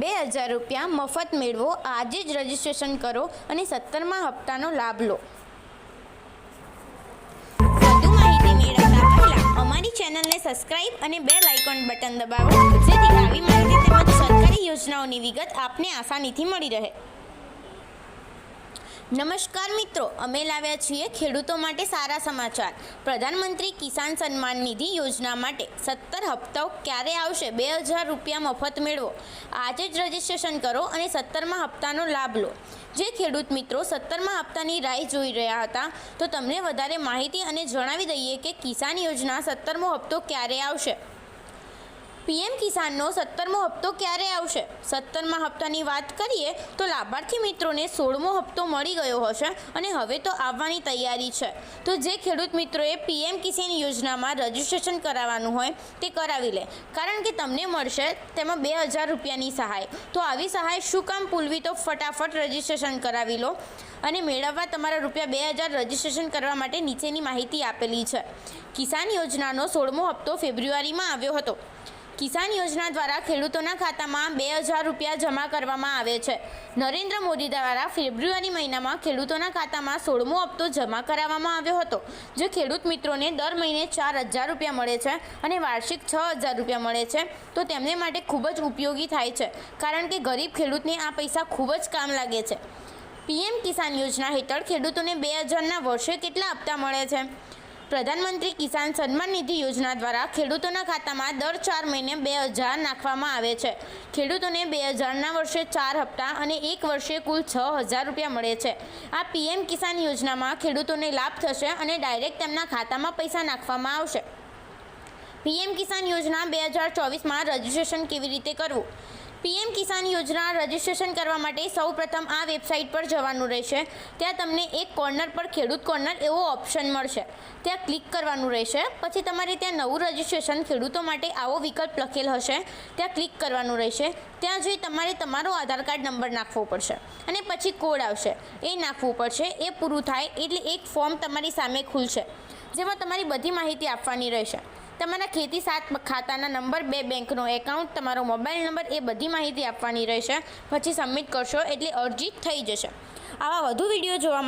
બે હજાર રૂપિયા મફત મેળવો, આજે જ રજીસ્ટ્રેશન કરો અને સત્તરમા હપ્તાનો લાભ લો. વધુ માહિતી મેળવતા પહેલા અમારી ચેનલને સબસ્ક્રાઇબ અને બેલ આઇકોન બટન દબાવો, જેથી આવી માહિતી તેમજ સરકારી યોજનાઓની વિગત આપને આસાનીથી મળી રહે. નમસ્કાર મિત્રો, અમે લાવ્યા છીએ ખેડૂતો માટે સારા સમાચાર. પ્રધાનમંત્રી કિસાન સન્માન નિધિ યોજના માટે સત્તર હપ્તાઓ ક્યારે આવશે? બે હજાર રૂપિયા મફત મેળવો. આજે જ રજીસ્ટ્રેશન કરો અને સત્તરમાં હપ્તાનો લાભ લો. જે ખેડૂત મિત્રો સત્તરમાં હપ્તાની રાહ જોઈ રહ્યા હતા, તો તમને વધારે માહિતી અને જણાવી દઈએ કે કિસાન યોજના સત્તરમો હપ્તો ક્યારે આવશે? પીએમ કિસાનનો સત્તરમો હપ્તો ક્યારે આવશે? સત્તરમા હપ્તાની વાત કરીએ તો લાભાર્થી મિત્રોને સોળમો હપ્તો મળી ગયો હશે અને હવે તો આવવાની તૈયારી છે. તો જે ખેડૂત મિત્રોએ પીએમ કિસાન યોજનામાં રજીસ્ટ્રેશન કરાવવાનું હોય તે કરાવી લે. કારણ કે તમને મળશે તેમાં બે હજાર રૂપિયાની સહાય. તો આવી સહાય શું કામ ભૂલવી તો ફટાફટ રજીસ્ટ્રેશન કરાવી લો. અને મેળવવા તમારા રૂપિયા બે હજાર રજીસ્ટ્રેશન કરવા માટે નીચેની માહિતી આપેલી છે. કિસાન યોજનાનો સોળમો હપ્તો ફેબ્રુઆરીમાં આવ્યો હતો. કિસાન યોજના દ્વારા ખેડૂતોના ખાતામાં બે હજાર રૂપિયા જમા કરવામાં આવે છે. નરેન્દ્ર મોદી દ્વારા ફેબ્રુઆરી મહિનામાં ખેડૂતોના ખાતામાં સોળમો હપ્તો જમા કરાવવામાં આવ્યો હતો, જે ખેડૂત મિત્રોને દર મહિને ચાર હજાર રૂપિયા મળે છે અને વાર્ષિક છ હજાર રૂપિયા મળે છે. તો તેમને માટે ખૂબ જ ઉપયોગી થાય છે, કારણ કે ગરીબ ખેડૂતને આ પૈસા ખૂબ જ કામ લાગે છે. પીએમ કિસાન યોજના હેઠળ ખેડૂતોને બે હજારના વર્ષે કેટલા હપ્તા મળે છે? પ્રધાનમંત્રી કિસાન સન્માન નિધિ યોજના દ્વારા ખેડૂતોના ખાતામાં દર ચાર મહિને બે હજાર નાખવામાં આવે છે. ખેડૂતોને બે હજારના વર્ષે ચાર હપ્તા અને એક વર્ષે કુલ છ હજાર રૂપિયા મળે છે. આ પીએમ કિસાન યોજનામાં ખેડૂતોને લાભ થશે અને ડાયરેક્ટ તેમના ખાતામાં પૈસા નાખવામાં આવશે. પીએમ કિસાન યોજના બે હજાર ચોવીસમાં રજીસ્ટ્રેશન કેવી રીતે કરવું? પીએમ કિસાન યોજના રજીસ્ટ્રેશન કરવા માટે સૌપ્રથમ આ વેબસાઇટ પર જવાનું રહેશે. ત્યાં તમને એક કોર્નર પર ખેડૂત કોર્નર એવો ઓપ્શન મળશે. ત્યાં ક્લિક કરવાનું રહેશે. પછી તમારે ત્યાં નવું રજીસ્ટ્રેશન ખેડૂતો માટે આવો વિકલ્પ લખેલ હશે. ત્યાં ક્લિક કરવાનું રહેશે. ત્યાં જઈ તમારે તમારો આધાર કાર્ડ નંબર નાખવો પડશે. અને પછી કોડ આવશે. એ નાખવું પડશે. એ પૂરું થાય એટલે એક ફોર્મ તમારી સામે ખુલશે, જેમાં તમારી બધી માહિતી આપવાની રહેશે. તમારા ખેતી સાત ખાતાના નંબર બે બેંકનો એકાઉન્ટ તમારો મોબાઈલ નંબર એ બધી માહિતી આપવાની રહેશે. પછી સબમિટ કરશો એટલે અરજી થઈ જશે. આવા વધુ વીડિયો જોવા